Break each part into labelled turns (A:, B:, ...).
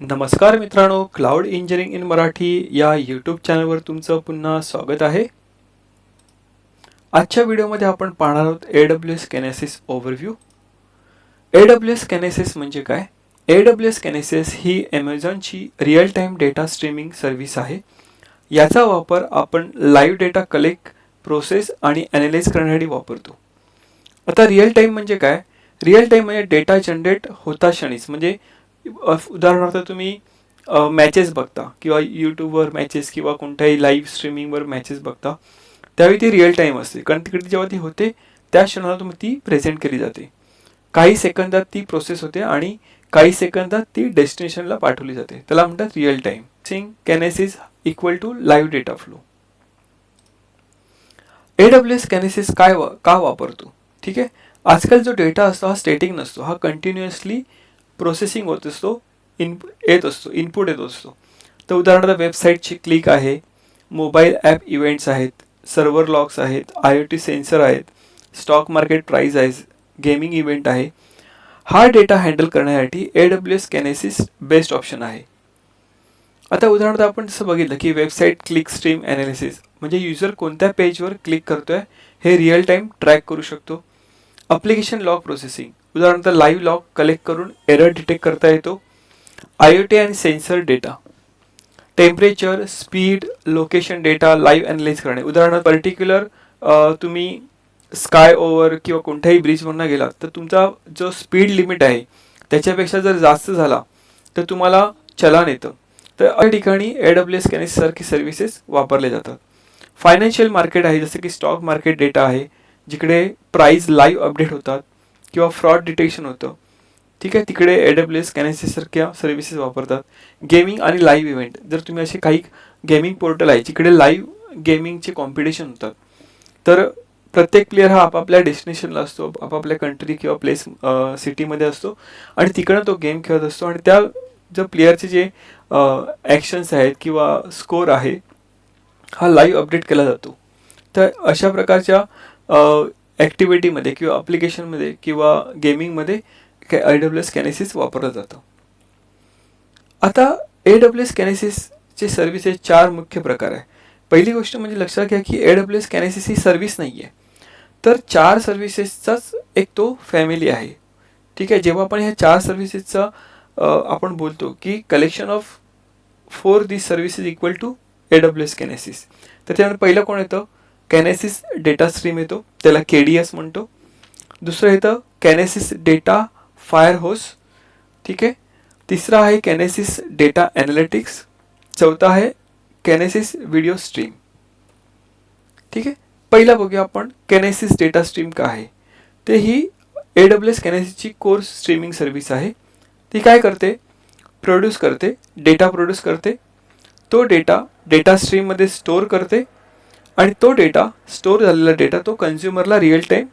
A: नमस्कार मित्रांनो cloud engineering in Marathi या यूट्यूब चॅनलवर तुमचं पुन्हा स्वागत आहे. आजच्या व्हिडिओमध्ये आपण पाहणार आहोत A W S Kinesis overview A W S Kinesis म्हणजे काय? ए डब्ल्यू एस कॅनेसिस ही ॲमेझॉनची real time data streaming service आहे. याचा वापर आपण लाईव्ह डेटा कलेक्ट प्रोसेस आणि ॲनालाइज करण्यासाठी वापरतो. आता रिअल टाईम म्हणजे काय? रिअल टाईम म्हणजे डेटा जनरेट होता क्षणीच. म्हणजे उदाहरणार्थ तुम्ही मॅचेस बघता किंवा यूट्यूबवर मॅचेस किंवा कोणत्याही लाईव्ह स्ट्रीमिंगवर मॅचेस बघता त्यावेळी ती रिअल टाईम असते. कारण तिकडे जेव्हा ती होते त्या क्षणाला तुम्ही ती प्रेझेंट केली जाते. काही सेकंदात ती प्रोसेस होते आणि काही सेकंदात ती डेस्टिनेशनला पाठवली जाते. त्याला म्हणतात real time Singh Kinesis equal to live data flow A W S Kinesis काय वा का वापरतो? ठीक आहे? आजकाल जो डेटा असतो हा स्टेटिक नसतो. हा कंटिन्युअसली प्रोसेसिंग होत असतो इन येत असतो इनपुट येत असतो. तर उदाहरणार्थ वेबसाईटची क्लिक आहे मोबाईल ॲप इव्हेंट्स आहेत सर्व्हर लॉक्स आहेत आय ओ टी सेन्सर आहेत स्टॉक मार्केट प्राईज आहे गेमिंग इव्हेंट आहे. हा डेटा हँडल करण्यासाठी A W S Kinesis best option आहे. आता उदाहरणार्थ आपण जसं बघितलं की वेबसाईट क्लिक स्ट्रीम ॲनालिसिस म्हणजे युजर कोणत्या पेजवर क्लिक करतोय हे रिअल टाईम ट्रॅक करू शकतो. अप्लिकेशन लॉग प्रोसेसिंग उदाहरणार्थ लाईव्ह लॉग कलेक्ट करून एरर डिटेक्ट करता येतो. आय ओ टी आणि sensor data temperature speed location data live analyse करणे. उदाहरणार्थ पर्टिक्युलर तुम्ही स्काय ओव्हर किंवा कोणत्याही ब्रिजवरनं गेलात तर तुमचा जो स्पीड लिमिट आहे त्याच्यापेक्षा जर जास्त झाला तर तुम्हाला चलान येतं. तर अशा ठिकाणी ए डब्ल्यू एस कॅनिस सारखे सर्व्हिसेस वापरले जातात. फायनान्शियल मार्केट आहे जसं की स्टॉक मार्केट डेटा आहे जिकडे प्राईज लाईव्ह अपडेट होतात. किंवा फ्रॉड डिटेक्शन होतं. ठीक आहे तिकडे ए एस कॅनेसिससारख्या सर्व्हिसेस वापरतात. गेमिंग आणि लाईव्ह इव्हेंट जर तुम्ही असे काही गेमिंग पोर्टल आहे जिकडे लाईव्ह गेमिंगचे कॉम्पिटिशन होतात तर प्रत्येक प्लेअर हा आपापल्या डेस्टिनेशनला असतो आपापल्या कंट्री किंवा प्लेस सिटीमध्ये असतो आणि तिकडं तो गेम खेळत असतो आणि त्या जर प्लेअरचे जे ॲक्शन्स आहेत किंवा स्कोर आहे हा लाईव्ह अपडेट केला जातो. तर अशा प्रकारच्या ॲक्टिव्हिटीमध्ये किंवा अप्लिकेशनमध्ये किंवा गेमिंगमध्ये आय डब्ल्यू एस कॅनेसिस वापरलं जातं. आता ए डब्ल्यू एस कॅनेसिसचे सर्व्हिसेस चार मुख्य प्रकार आहे. पहिली गोष्ट म्हणजे लक्षात घ्या की ए डब्ल्यू एस कॅनेसिस ही सर्व्हिस नाही आहे तर चार सर्व्हिसेसचाच एक तो फॅमिली आहे. ठीक आहे? जेव्हा आपण ह्या चार सर्व्हिसेसचा आपण बोलतो की collection of four this services equal to A W S Kinesis तर त्यानंतर पहिलं कोण येतं? कॅनेसिस डेटा स्ट्रीम येतो त्याला के डी एस म्हणतो. दुसरं येतं कॅनेसिस डेटा फायर होस ठीक आहे? तिसरा आहे कॅनेसिस डेटा ॲनालिटिक्स चौथा आहे कॅनेसिस व्हिडिओ स्ट्रीम ठीक आहे? पहिला बघूया आपण कॅनेसिस डेटा स्ट्रीम का आहे. ते ही ए डब्ल्यू एस कॅनेसिसची कोर्स स्ट्रीमिंग सर्व्हिस आहे. ती काय करते? प्रोड्यूस करते डेटा प्रोड्यूस करते. तो डेटा डेटा स्ट्रीममध्ये स्टोअर करते. आणि तो डेटा स्टोअर झालेला डेटा तो कन्झ्युमरला रिअल टाईम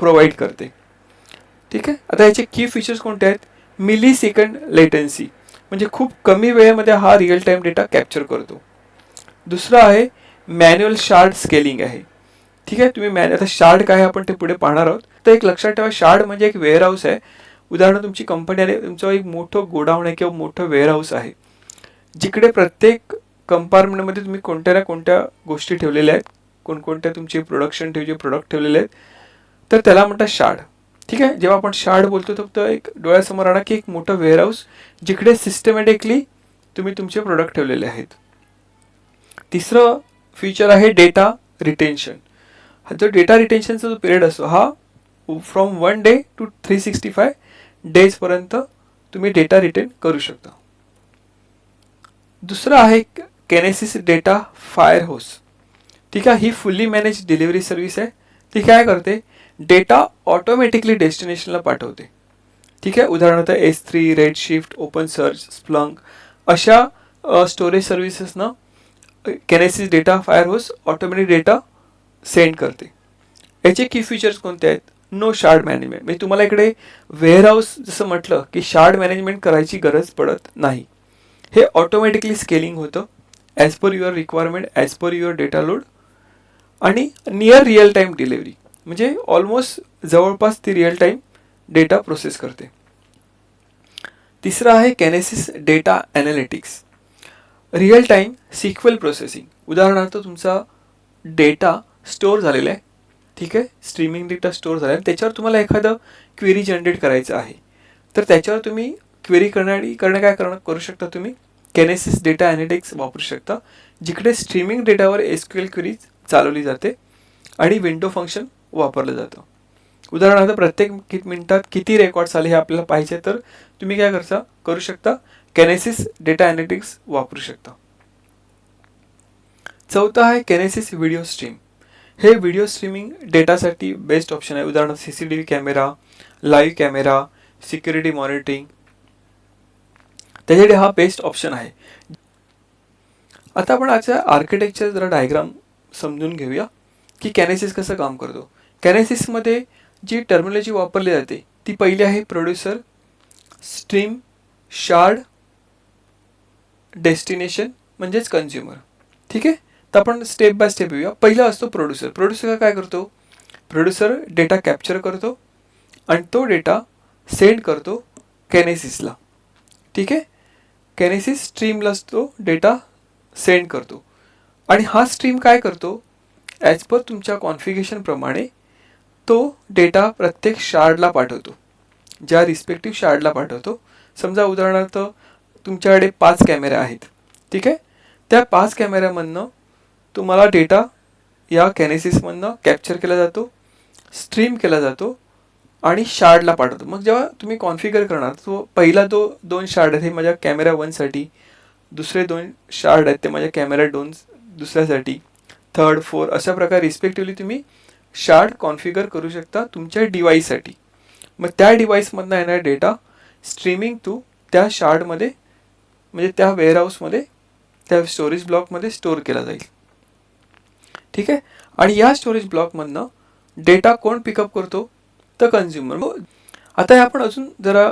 A: प्रोव्हाइड करते. ठीक आहे? आता याचे की फीचर्स कोणते आहेत? मिली सेकंड लेटन्सी म्हणजे खूप कमी वेळेमध्ये हा रिअल टाईम डेटा कॅप्चर करतो. दुसरं आहे मॅन्युअल शार्ड स्केलिंग आहे. ठीक आहे? तुम्ही मॅन आता शार्ड काय आपण ते पुढे पाहणार आहोत. तर एक लक्षात ठेवा शार्ड म्हणजे एक वेअरहाऊस आहे. उदाहरण तुमची कंपनी आहे तुमचं एक मोठं गोडाऊन आहे किंवा मोठं वेअरहाऊस आहे. जिकडे प्रत्येक कंपार्टमेंटमध्ये तुम्ही कोणत्या ना कोणत्या गोष्टी ठेवलेल्या आहेत? कोणकोणत्या तुमचे प्रोडक्शन ठेवचे प्रोडक्ट ठेवलेले आहेत? तर त्याला म्हणतात शाड ठीक आहे? जेव्हा आपण शाड बोलतो तर एक डोळ्यासमोर आणा की एक मोठं वेअरहाऊस जिकडे सिस्टमॅटिकली तुम्ही तुमचे प्रोडक्ट ठेवलेले आहेत. तिसरं फीचर आहे डेटा रिटेन्शन हा जो डेटा रिटेन्शनचा जो पिरियड असतो हा from one day to three sixty five डेजपर्यंत तुम्ही डेटा रिटेन करू शकता. दुसरं आहे केनेसिस डेटा फायर होस ठीक आहे ही फुल्ली मॅनेज डिलिव्हरी सर्व्हिस आहे. ती काय करते? डेटा ऑटोमॅटिकली डेस्टिनेशनला पाठवते. ठीक आहे उदाहरणार्थ S three Redshift OpenSearch Splunk अशा storage सर्व्हिसेसनं Kinesis data Firehose automatic data send करते. याचे की फीचर्स कोणते आहेत? नो शार्ड मॅनेजमेंट म्हणजे तुम्हाला इकडे वेअरहाऊस जसं म्हटलं की शार्ड मॅनेजमेंट करायची गरज पडत नाही. हे ऑटोमॅटिकली स्केलिंग होतं. As per your requirement as per your data load आणि नियर रिअल टाईम डिलेवरी म्हणजे ऑलमोस्ट जवळपास ती रिअल टाईम डेटा प्रोसेस करते. तिसरं आहे Kinesis data analytics real time SQL processing उदाहरणार्थ तुमचा डेटा स्टोअर झालेला आहे. ठीक आहे? स्ट्रीमिंग डेटा स्टोअर झाला आहे. त्याच्यावर तुम्हाला एखादं क्वेरी जनरेट करायचं आहे. तर त्याच्यावर तुम्ही क्वेरी करण्या करणं काय करणं करू शकता तुम्ही? कॅनेसिस डेटा ॲनालिटिक्स वापरू शकता जिकडे स्ट्रीमिंग डेटावर एस क्यू एल चालवली जाते आणि विंडो फंक्शन वापरलं जातं. उदाहरणार्थ प्रत्येक कि मिनटात किती रेकॉर्ड्स आले हे आपल्याला पाहिजे तर तुम्ही काय करता करू शकता कॅनेसिस डेटा ॲनालिटिक्स वापरू शकता. चौथा आहे कॅनेसिस व्हिडिओ स्ट्रीम हे व्हिडिओ स्ट्रीमिंग डेटासाठी बेस्ट ऑप्शन आहे. उदाहरणार्थ C C T V camera live camera security monitoring त्याच्यासाठी हा बेस्ट ऑप्शन आहे. आता आपण आजच्या आर्किटेक्चर जरा डायग्राम समजून घेऊया की कॅनेसिस कसं काम करतो. कॅनेसिसमध्ये जी टर्मिनॉलॉजी वापरली जाते ती पहिली आहे प्रोड्युसर स्ट्रीम शार्ड डेस्टिनेशन म्हणजेच कन्झ्युमर ठीक आहे? तर आपण स्टेप बाय स्टेप येऊया. पहिला असतो प्रोड्युसर प्रोड्युसर काय करतो? प्रोड्युसर डेटा कॅप्चर करतो आणि तो डेटा सेंड करतो कॅनेसिसला ठीक आहे? केनेसिस स्ट्रीमला तो डेटा सेंड करतो. आणि हा स्ट्रीम काय करतो? ॲज पर तुमच्या कॉन्फिगेशनप्रमाणे तो डेटा प्रत्येक शार्डला पाठवतो. ज्या रिस्पेक्टिव्ह शार्डला पाठवतो. समजा उदाहरणार्थ तुमच्याकडे पाच कॅमेरे आहेत. ठीक आहे? त्या पाच कॅमेऱ्यामधनं तुम्हाला डेटा या कॅनेसिसमधनं कॅप्चर केला जातो स्ट्रीम केला जातो आणि शार्डला पाठवतो. मग जेव्हा तुम्ही कॉन्फिगर करणार तो पहिला तो दोन शार्ड आहेत हे माझ्या कॅमेरा वनसाठी दुसरे दोन शार्ड आहेत ते माझ्या कॅमेरा दोन दुसऱ्यासाठी थर्ड फोर अशा प्रकारे रिस्पेक्टिव्हली तुम्ही शार्ड कॉन्फिगर करू शकता तुमच्या डिवाईससाठी मग त्या डिवाईसमधनं येणारा डेटा स्ट्रीमिंग टू त्या शार्डमध्ये म्हणजे त्या वेअरहाऊसमध्ये त्या स्टोरेज ब्लॉकमध्ये स्टोअर केला जाईल. ठीक आहे? आणि या स्टोरेज ब्लॉकमधनं डेटा कोण पिकअप करतो? द कन्झ्युमर आता हे आपण अजून जरा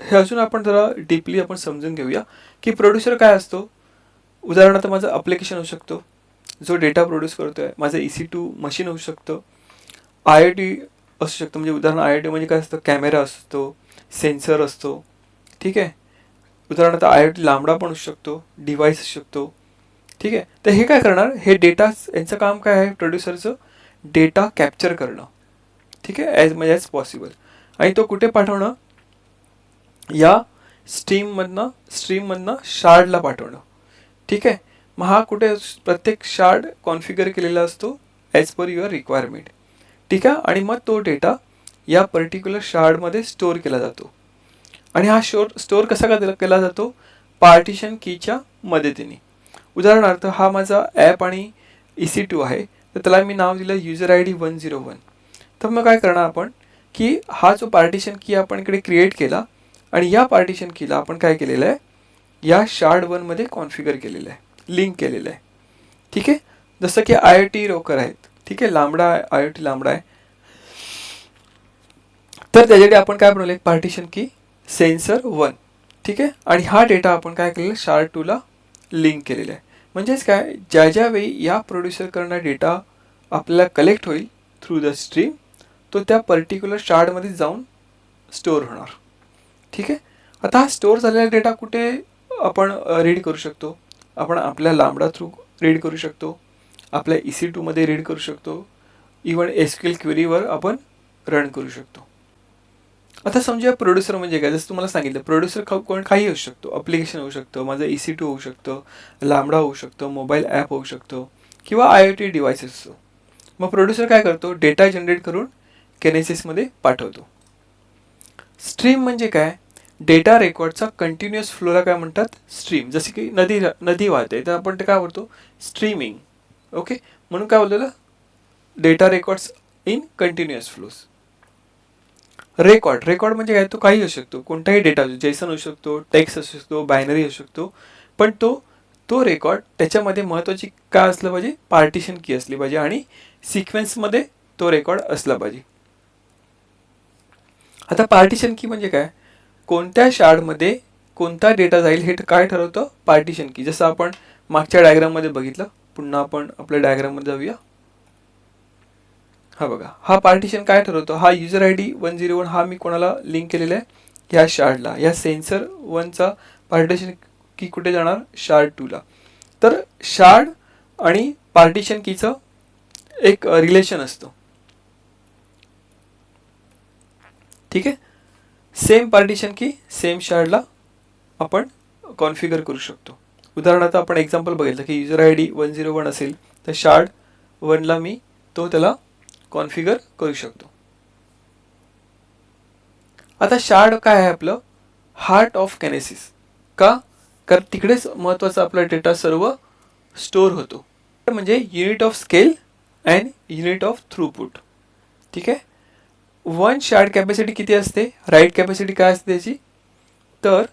A: हे अजून आपण जरा डीपली आपण समजून घेऊया की प्रोड्युसर काय असतो. उदाहरणार्थ माझं अप्लिकेशन होऊ शकतो. जो डेटा प्रोड्यूस करतो आहे माझं ई सी टू मशीन होऊ शकतं. आय आय टी असू शकतं. म्हणजे उदाहरण आय आय टी म्हणजे काय असतं? कॅमेरा असतो. सेन्सर असतो. ठीक आहे? उदाहरणार्थ आय आय टी लांबडा पण असू शकतो. डिव्हाइस असू शकतो. ठीक आहे? तर हे काय करणार? हे डेटा यांचं काम काय आहे? प्रोड्युसरचं डेटा कॅप्चर करणं. ठीक आहे? ॲज मच ॲज पॉसिबल आणि तो कुठे पाठवणं? या स्ट्रीममधनं स्ट्रीममधनं शार्डला पाठवणं. ठीक आहे? मग हा कुठे प्रत्येक शार्ड कॉन्फिगर केलेला असतो ॲज पर युअर रिक्वायरमेंट ठीक आहे? आणि मग तो डेटा या पर्टिक्युलर शार्डमध्ये स्टोअर केला जातो. आणि हा शोर स्टोअर कसा का केला जातो? पार्टिशन कीच्या मदतीने. उदाहरणार्थ हा माझा ॲप आणि ई सी टू आहे. तर त्याला मी नाव दिलं user I D one zero one तर मग काय करणार आपण? की हा जो पार्टिशन की आपण इकडे क्रिएट केला आणि या पार्टिशन कीला आपण काय केलेलं आहे? या शार्ड वनमध्ये कॉन्फिगर केलेलं आहे. लिंक केलेलं आहे. ठीक आहे? जसं की आय ओ टी रोकर आहेत. ठीक आहे? लांबडा आय ओ टी लांबडा आहे. तर त्याच्याकडे आपण काय बनवलं? एक पार्टिशन की सेन्सर वन ठीक आहे? आणि हा डेटा आपण काय केलेला? शार्ड टूला लिंक केलेला आहे. म्हणजेच काय? ज्या ज्यावेळी या प्रोड्युसर करणारा डेटा आपल्याला कलेक्ट होईल थ्रू द स्ट्रीम तो त्या पर्टिक्युलर शार्डमध्ये जाऊन स्टोअर होणार. ठीक आहे? आता हा स्टोअर झालेला डेटा कुठे आपण रीड करू शकतो? आपण आपल्या लांबडा थ्रू रीड करू शकतो. आपल्या ई सी टूमध्ये रीड करू शकतो. इवन एस क्यूल क्वेरीवर आपण रन करू शकतो. आता समजा प्रोड्युसर म्हणजे काय? जसं तुम्हाला सांगितलं प्रोड्युसर कोण काही होऊ शकतो. अप्लिकेशन होऊ शकतं माझं ई सी टू होऊ शकतं लांबडा होऊ शकतो मोबाईल ॲप होऊ शकतो किंवा आय ओ टी डिव्हाइसेस असतो मग प्रोड्युसर काय करतो? डेटा जनरेट करून केनेसिसमध्ये पाठवतो. स्ट्रीम म्हणजे काय? डेटा रेकॉर्डचा कंटिन्युअस फ्लोला काय म्हणतात? स्ट्रीम जसे की नदी नदी वाहते. तर आपण ते काय बोलतो? स्ट्रीमिंग ओके म्हणून काय बोललेलं? Data records in continuous flows record record म्हणजे काय? तो काही असू शकतो. कोणताही डेटा असू जेसन असू शकतो टेक्स्ट असू शकतो बायनरी असू शकतो. पण तो तो रेकॉर्ड त्याच्यामध्ये महत्त्वाची काय असलं पाहिजे? पार्टिशन की असली पाहिजे. आणि सिक्वेन्समध्ये तो रेकॉर्ड असला पाहिजे. आता पार्टिशन की म्हणजे काय? कोणत्या शाळमध्ये कोणता डेटा जाईल हे काय ठरवतं? पार्टिशन की. जसं आपण मागच्या डायग्राममध्ये बघितलं पुन्हा आपण आपल्या डायग्राममध्ये जाऊया. हा बघा हा पार्टिशन काय ठरवतो? हा user I D one zero one हा मी कोणाला लिंक केलेला आहे? ह्या शार्डला या सेन्सर वनचा पार्टिशन की कुठे जाणार? शार्ड टूला तर शार्ड आणि पार्टिशन कीचं एक रिलेशन असतो. ठीक आहे? सेम पार्टिशन की सेम शार्डला आपण कॉन्फिगर करू शकतो. उदाहरणार्थ आपण एक्झाम्पल बघितलं की user I D one zero one असेल तर शार्ड वनला मी तो त्याला कॉन्फिगर करू शकतो. आता शार्ड काय आहे आपलं? हार्ट ऑफ कॅनेसिस का? कारण तिकडेच महत्त्वाचा आपला डेटा सर्व स्टोअर होतो. म्हणजे unit of scale and unit of throughput ठीक आहे? वन शार्ड कॅपॅसिटी किती असते? राईट कॅपॅसिटी काय असते त्याची? तर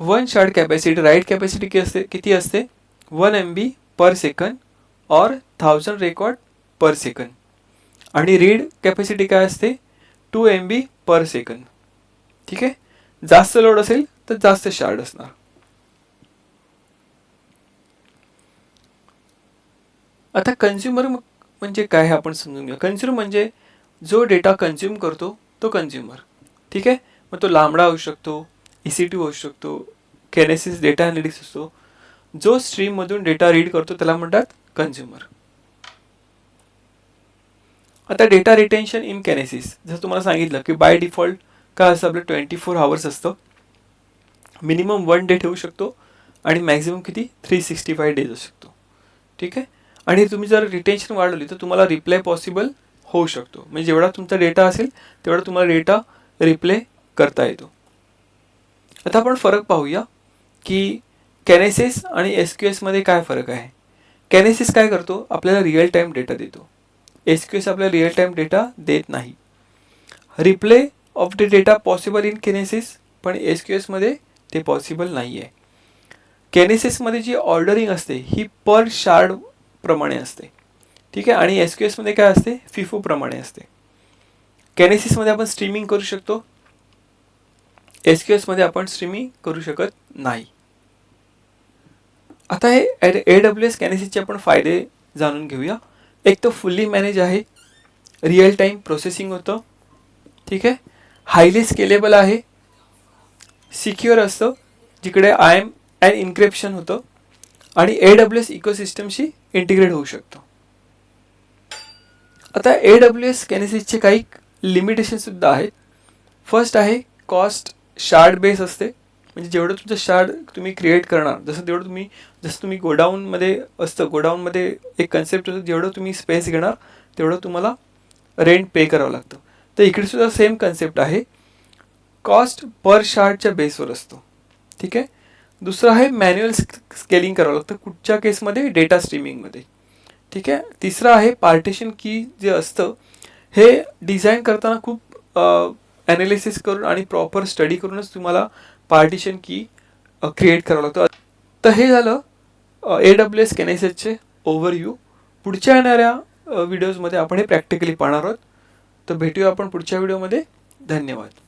A: one shard capacity write capacity किती असते? किती असते? One M B per second और थाउजंड रेकॉर्ड पर सेकंड आणि रीड कॅपॅसिटी काय असते? Two M B per second ठीक आहे? जास्त लोड असेल तर जास्त शार्ड असणार. आता कन्झ्युमर म्हणजे काय हे आपण समजून घ्या कन्झ्युमर म्हणजे जो डेटा कन्झ्युम करतो तो कन्झ्युमर ठीक आहे? मग तो लांबडा होऊ शकतो ई सी टी होऊ शकतो केनेसिस डेटा अनालिटिक्स असतो. जो स्ट्रीममधून डेटा रीड करतो त्याला म्हणतात कन्झ्युमर आता डेटा रिटेन्शन इन कॅनेसिस जसं तुम्हाला सांगितलं की बाय डिफॉल्ट काय असं आपलं ट्वेंटी फोर आवर्स असतं. मिनिमम वन डे ठेवू शकतो आणि मॅक्झिमम किती? थ्री सिक्स्टी फाय डेज असू शकतो. ठीक आहे? आणि तुम्ही जर रिटेन्शन वाढवली तर तुम्हाला रिप्लाय पॉसिबल होऊ शकतो. म्हणजे जेवढा तुमचा डेटा असेल तेवढा तुम्हाला डेटा रिप्ले करता येतो. आता आपण फरक पाहूया की कॅनेसिस आणि एस क्यू एसमध्ये काय फरक आहे. कॅनेसिस काय करतो? आपल्याला रिअल टाईम डेटा देतो. एस क्यू एस आपल्याला रिअल टाईम डेटा देत नाही. Replay of the data possible in Kinesis पण एस क्यू एसमध्ये ते पॉसिबल नाही आहे केनेसिसमध्ये जी ऑर्डरिंग असते ही पर शार्ड प्रमाणे असते. ठीक आहे? आणि एस क्यू एसमध्ये काय असते? फिफो प्रमाणे असते. कॅनेसिसमध्ये आपण स्ट्रीमिंग करू शकतो. एस क्यू एसमध्ये आपण स्ट्रीमिंग करू शकत नाही. आता हे ए डब्ल्यू एस कॅनेसिसचे आपण फायदे जाणून घेऊया. एक तर फुल्ली मॅनेज आहे. रिअल टाईम प्रोसेसिंग होतं. ठीक आहे? हायली स्केलेबल आहे. सिक्युअर असतं. जिकडे आय एम अँड इन्क्रिप्शन होतं. आणि ए डब्ल्यू एस इकोसिस्टमशी इंटिग्रेट होऊ शकतो. आता ए डब्ल्यू एस कॅनेसिसचे काही लिमिटेशनसुद्धा आहेत. फर्स्ट आहे कॉस्ट शार्ड बेस असते. म्हणजे जेवढं तुमचं शार्ड तुम्ही क्रिएट करणार जसं तेवढं तुम्ही जसं तुम्ही गोडाऊनमध्ये असतं गोडाऊनमध्ये एक कन्सेप्ट असतो जेवढं तुम्ही स्पेस घेणार तेवढं तुम्हाला रेंट पे करावं लागतं. तर इकडे सुद्धा सेम कन्सेप्ट आहे. कॉस्ट पर शार्डच्या बेसवर असतो. ठीक आहे? दुसरं आहे मॅन्युअल स्केलिंग करावं लागतं. कुठच्या केसमध्ये डेटा स्ट्रीमिंगमध्ये ठीक आहे? तिसरं आहे पार्टिशन की जे असतं हे डिझाईन करताना खूप ॲनालिसिस करून आणि प्रॉपर स्टडी करूनच तुम्हाला पार्टिशन की क्रिएट करावं लागतं. तर हे झालं A W S N S एचचे ओव्हरव्ह्यू पुढच्या येणाऱ्या व्हिडिओजमध्ये आपण हे प्रॅक्टिकली पाहणार आहोत. तर भेटूया आपण पुढच्या व्हिडिओमध्ये धन्यवाद.